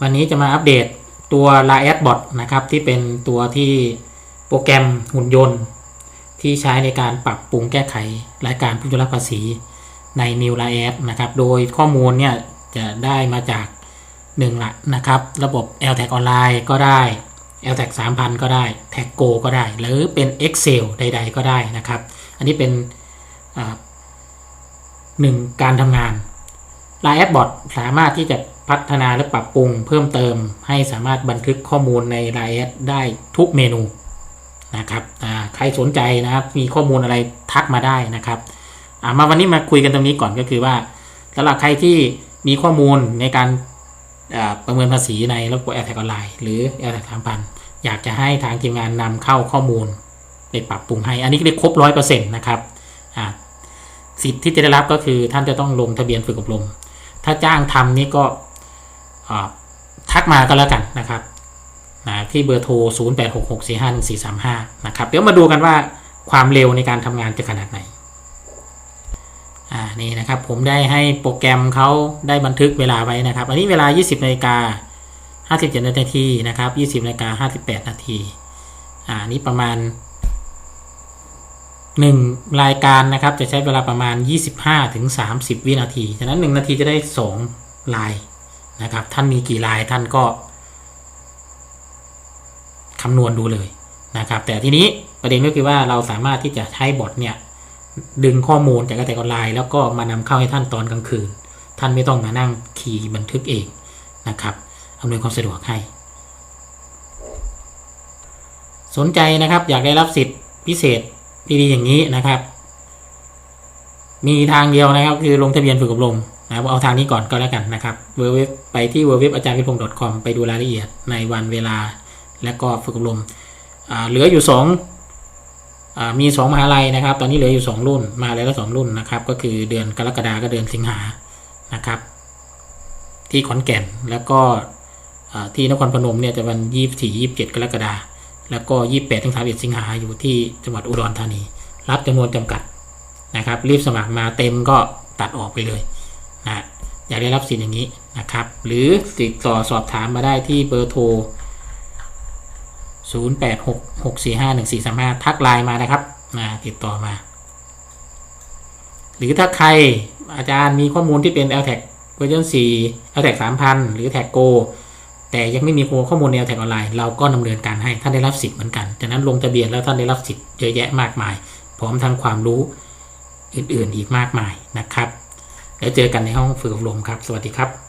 วันนี้จะมาอัปเดตตัว l a a d Bot นะครับ ที่เป็นตัวที่โปรแกรมหุ่นยนต์ ที่ใช้ในการปรับปรุงแก้ไขรายการผู้ชำระภาษีใน New l a a d นะครับ โดยข้อมูลเนี่ยจะได้มาจากหนึ่งละนะครับ ระบบ l t a g ออนไลน์ก็ได้ l t a g 3000 ก็ได้ t a g Go ก็ได้ หรือเป็น Excel ใด ๆ ก็ได้นะครับ อันนี้เป็นหนึ่งการทำงาน l i n e Bot สามารถที่จะ พัฒนาและปรับปรุงเพิ่มเติม ให้สามารถบันทึกข้อมูลใน l i n e ได้ทุกเมนูนะครับใครสนใจนะครับมีข้อมูลอะไรทักมาได้นะครับมาวันนี้มาคุยกันตรงนี้ก่อนก็คือว่าสำหรับใครที่มีข้อมูลในการประเมินภาษีในระบบ l t a g ออนไลน์หรือ l t a g 3000อยากจะให้ทางทีมงานนำเข้าข้อมูลไปปรับปรุงให้ อันนี้เรียกครบร้อยเปอร์เซ็นต์นะครับสิทธิ์ที่จะได้รับก็คือท่านจะต้องลงทะเบียนฝึกอบรม ถ้าจ้างทำนี่ก็ ทักมาก็แล้วกันนะครับนะที่เบอร์โทร 0 8 6 6 4 5 1 4 3 5 นะครับ เดี๋ยวมาดูกันว่าความเร็วในการทำงานจะขนาดไหน อ่า นี่นะครับ ผมได้ให้โปรแกรมเขาได้บันทึกเวลาไว้นะครับ อันนี้เวลา 20นาฬิกา57นาทีนะครับ 20นาฬิกา58 นาที อ่า นี่ประมาณหนึ่งรายการนะครับ จะใช้เวลาประมาณ 25ถึง30 วินาที ฉะนั้น 1 นาทีจะได้ 2 ลาย นะครับ ท่านมีกี่ลายท่านก็คำนวณดูเลยนะครับ แต่ทีนี้ประเด็นก็คือว่าเราสามารถที่จะใช้บอทเนี่ยดึงข้อมูลจากกระแสออนไลน์แล้วก็มานำเข้าให้ท่านตอนกลางคืน ท่านไม่ต้องมานั่งคีย์บันทึกเองนะครับอำนวยความสะดวกให้ สนใจนะครับอยากได้รับสิทธิพิเศษดีๆอย่างนี้นะครับ มีทางเดียวนะครับคือลงทะเบียนฝึกอบรม นะครับเอาทางนี้ก่อนก็แล้วกันนะครับเว็บไปที่เว็บอาจารย์พิพงศ์ .com ไปดูรายละเอียดในวันเวลาและก็ฝึกอบรมเหลืออยู่สองมีสองมหาลัยนะครับ ตอนนี้เหลืออยู่สองรุ่นมาแล้วก็สองรุ่นนะครับ ก็คือเดือนกรกฎาก็เดือนสิงหานะครับ ที่ขอนแก่นแล้วก็ที่นครพนมเนี่ยจะวันยี่สี่ยี่สิบเจ็ดกรกฎาแล้วก็28ถึง31สิงหาอยู่ที่จังหวัดอุดรธานี รับจำนวนจำกัดนะครับ รีบสมัครมาเต็มก็ตัดออกไปเลย นะอยากได้รับสิทธิ์อย่างนี้นะครับ หรือติดต่อสอบถามมาได้ที่เบอร์โทร 0866451435 ทักไลน์มานะครับนะติดต่อมา หรือถ้าใครอาจารย์มีข้อมูลที่เป็น l t a g เวอร์ชัน4 l t a g 3000 หรือ Tag Go แต่ยังไม่มีข้อมูลแนวแท็กออนไลน์เราก็ดำเนินการให้ท่านได้รับสิทธิ์เหมือนกันจากนั้นลงทะเบียนแล้วท่านได้รับสิทธิ์เยอะแยะมากมาย พร้อมทั้งความรู้อื่นๆอีกมากมายนะครับ แล้วเจอกันในห้องฝึกอบรมครับ สวัสดีครับ